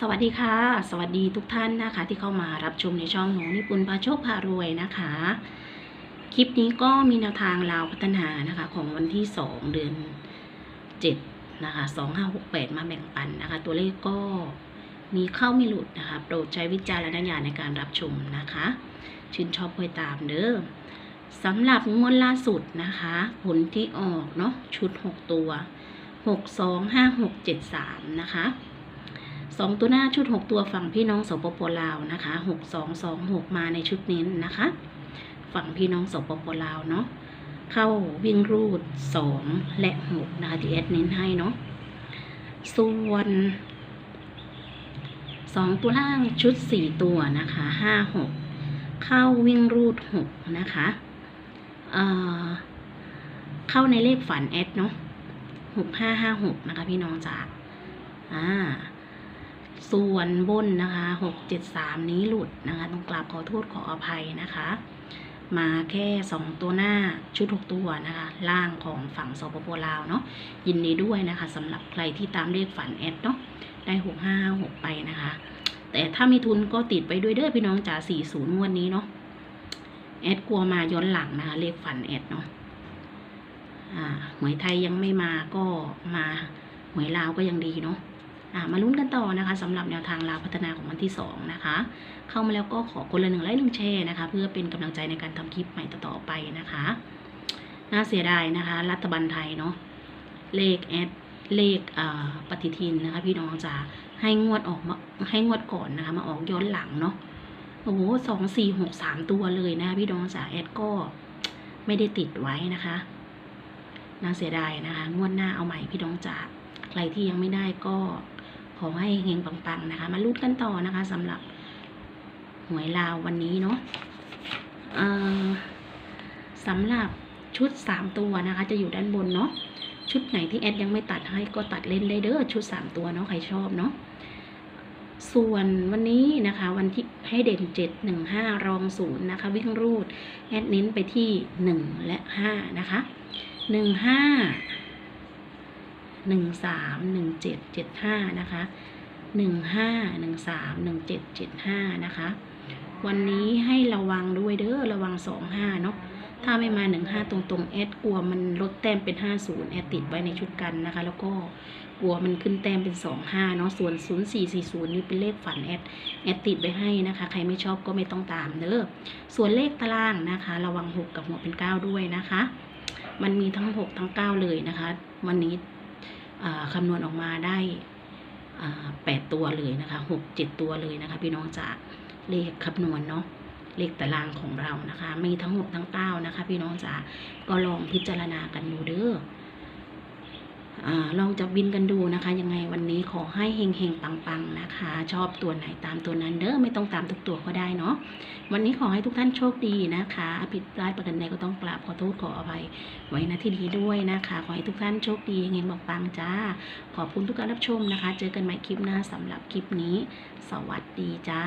สวัสดีค่ะ สวัสดีทุกท่านนะคะ ที่เข้ามารับชมในช่องหนูนิปุนพาโชคพารวยนะคะ คลิปนี้ก็มีแนวทางลาวพัฒนานะคะ ของวันที่ 2 เดือน 7 นะคะ 2568 มาแบ่งปันนะคะ ตัวเลขก็มีเข้ามีหลุดนะคะ โปรดใช้วิจารณญาณในการรับชมนะคะ ชื่นชอบคอยตามเด้อสำหรับงวดล่าสุดนะคะ ผลที่ออกเนาะชุด 6 ตัว 6 2 5 6 7 3 นะคะ สองตัวหน้าชุด6ตัวฝั่งพี่น้องสปปลาวนะคะ6 2 2 6มาในชุดเน้นนะคะ ฝั่งพี่น้องสปปลาวเนาะเข้าวิ่งรูด2และ6นะคะที่แอดเน้นให้เนาะส่วน2ตัวล่างชุด4ตัวนะคะ5 6เข้าวิ่งรูด6นะคะเอ่อเข้าในเลขฝันแอดเนาะหกห้าห้าหกนะคะพี่น้องจ๋าอ่า ส่วนบนนะคะหกเจ็ดสามนี้หลุดนะคะต้องกราบขอโทษขออภัยนะคะ มาแค่สองตัวหน้าชุดหกตัวนะคะ ล่างของฝั่งสปปลาวเนาะยินดีด้วยนะคะสำหรับใครที่ตามเลขฝันแอดเนาะได้หกห้าหกไปนะคะ แต่ถ้ามีทุนก็ติดไปด้วยเด้อพี่น้องจ๋าสี่ศูนย์วันนี้เนาะแอดกลัวมาย้อนหลังนะคะเลขฝันแอดเนาะอ่าหวยไทยยังไม่มาก็มาหวยลาวก็ยังดีเนาะ มาลุ้นกันต่อนะคะสำหรับแนวทางลาวพัฒนาของวันที่ 2 นะคะ เข้ามาแล้วก็ขอคนละหนึ่งไลค์หนึ่งแชร์นะคะ เพื่อเป็นกำลังใจในการทำคลิปใหม่ต่อๆไปนะคะ น่าเสียดายนะคะ รัฐบาลไทยเนาะเลขแอดเลขปฏิทินนะคะ พี่น้องจะให้งวดออกมาให้งวดก่อนนะคะ มาออกย้อนหลังเนาะโอ้โหสองสี่หกสามตัวเลยนะคะพี่น้องจ๋าแอดก็ไม่ได้ติดไว้นะคะ น่าเสียดายนะคะ งวดหน้าเอาใหม่พี่น้องจ๋าใครที่ยังไม่ได้ก็ ขอให้เฮงปังๆนะคะ มาลุ้นกันต่อนะคะสำหรับหวยลาววันนี้เนาะสำหรับชุดสามตัวนะคะ จะอยู่ด้านบนเนาะชุดไหนที่แอดยังไม่ตัดให้ก็ตัดเล่นได้เด้อชุดสามตัวเนาะใครชอบเนาะส่วนวันนี้นะคะ วันที่ให้เด่นเจ็ดหนึ่งห้ารองศูนย์นะคะ วิ่งรูด แอดเน้นไปที่หนึ่งและห้านะคะหนึ่ง หนึ่งสามหนึ่งเจ็ดเจ็ดห้านะคะหนึ่งห้าหนึ่งสามหนึ่งเจ็ดเจ็ดห้านะคะ วันนี้ให้ระวังด้วยเด้อระวังสองห้าเนาะถ้าไม่มาหนึ่งห้าตรงๆแอดกลัวมันลดแต้มเป็นห้าศูนย์แอดติดไว้ในชุดกันนะคะ แล้วก็กลัวมันขึ้นแต้มเป็นสองห้าเนาะส่วนศูนย์สี่สี่ศูนย์นี่เป็นเลขฝันแอดแอดติดไว้ให้นะคะ ใครไม่ชอบก็ไม่ต้องตามเด้อส่วนเลขตารางนะคะ ระวังหกกับหัวเป็นเก้าด้วยนะคะ มันมีทั้งหกทั้งเก้าเลยนะคะ วันนี้ คำนวณออกมาได้แปดตัวเลยนะคะหกเจ็ดตัวเลยนะคะ พี่น้องจากเลขคำนวณเนาะเลขตารางของเรานะคะ มีทั้งหกทั้งเก้านะคะ พี่น้องจ๋าก็ลองพิจารณากันดูเด้อ อลองจับบินกันดูนะคะ ยังไงวันนี้ขอให้เฮงเฮงๆ ปังๆ นะคะ ชอบตัวไหนตามตัวนั้นเด้อไม่ต้องตามทุกตัวก็ได้เนาะวันนี้ขอให้ทุกท่านโชคดีนะคะผิดพลาดประกันใดก็ต้องกราบขอโทษขออภัยไว้ณที่นี้ด้วยนะคะ ขอให้ทุกท่านโชคดีเงินบอกปังจ้า ขอบคุณทุกการรับชมนะคะ เจอกันใหม่คลิปหน้าสำหรับคลิปนี้ สวัสดีจ้า